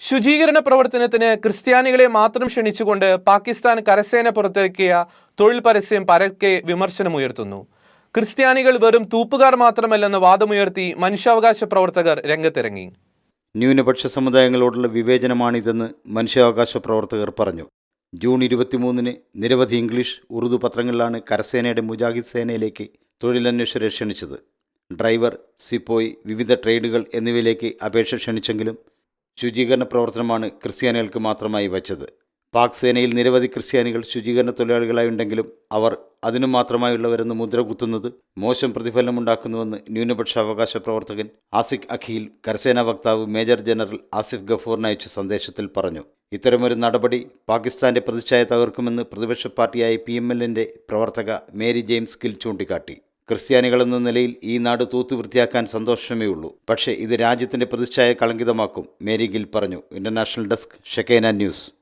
ശുചീകരണ പ്രവർത്തനത്തിന് ക്രിസ്ത്യാനികളെ മാത്രം ക്ഷണിച്ചുകൊണ്ട് പാകിസ്ഥാൻ കരസേന പുറത്തിറക്കിയ തൊഴിൽ പരസ്യം പരക്കെ വിമർശനമുയർത്തുന്നു. ക്രിസ്ത്യാനികൾ വെറും തൂപ്പുകാർ മാത്രമല്ലെന്ന് വാദമുയർത്തി മനുഷ്യാവകാശ പ്രവർത്തകർ രംഗത്തിറങ്ങി. ന്യൂനപക്ഷ സമുദായങ്ങളോടുള്ള വിവേചനമാണിതെന്ന് മനുഷ്യാവകാശ പ്രവർത്തകർ പറഞ്ഞു. ജൂൺ ഇരുപത്തിമൂന്നിന് നിരവധി ഇംഗ്ലീഷ് ഉറുദു പത്രങ്ങളിലാണ് കരസേനയുടെ മുജാഹിദ് സേനയിലേക്ക് തൊഴിലന്വേഷകരെ ക്ഷണിച്ചത്. ഡ്രൈവർ സിപ്പോയ് വിവിധ ട്രേഡുകൾ എന്നിവയിലേക്ക് അപേക്ഷ ക്ഷണിച്ചെങ്കിലും ശുചീകരണ പ്രവർത്തനമാണ് ക്രിസ്ത്യാനികൾക്ക് മാത്രമായി വച്ചത്. പാക് സേനയിൽ നിരവധി ക്രിസ്ത്യാനികൾ ശുചീകരണ തൊഴിലാളികളായി ഉണ്ടെങ്കിലും അവർ അതിനു മാത്രമായുള്ളവരെന്ന് മുദ്ര കുത്തുന്നത് മോശം പ്രതിഫലനമുണ്ടാക്കുന്നുവെന്ന് ന്യൂനപക്ഷ അവകാശ പ്രവർത്തകൻ ആസിഖ് അഖീൽ കരസേനാ വക്താവ് മേജർ ജനറൽ ആസിഫ് ഗഫൂറിന് അയച്ച സന്ദേശത്തിൽ പറഞ്ഞു. ഇത്തരമൊരു നടപടി പാകിസ്ഥാന്റെ പ്രതിച്ഛായ തകർക്കുമെന്ന് പ്രതിപക്ഷ പാർട്ടിയായ പി എം എല്ലിന്റെ പ്രവർത്തക മേരി ജെയിംസ് ഗിൽ ചൂണ്ടിക്കാട്ടി. ക്രിസ്ത്യാനികളെന്ന നിലയിൽ ഈ നാട് തൂത്തു വൃത്തിയാക്കാൻ സന്തോഷമേ ഉള്ളൂ. പക്ഷേ ഇത് രാജ്യത്തിന്റെ പ്രതിഷ്ഠയെ കളങ്കിതമാക്കും മേരി ഗിൽ പറഞ്ഞു. ഇന്റർനാഷണൽ ഡെസ്ക് ഷെക്കേന ന്യൂസ്.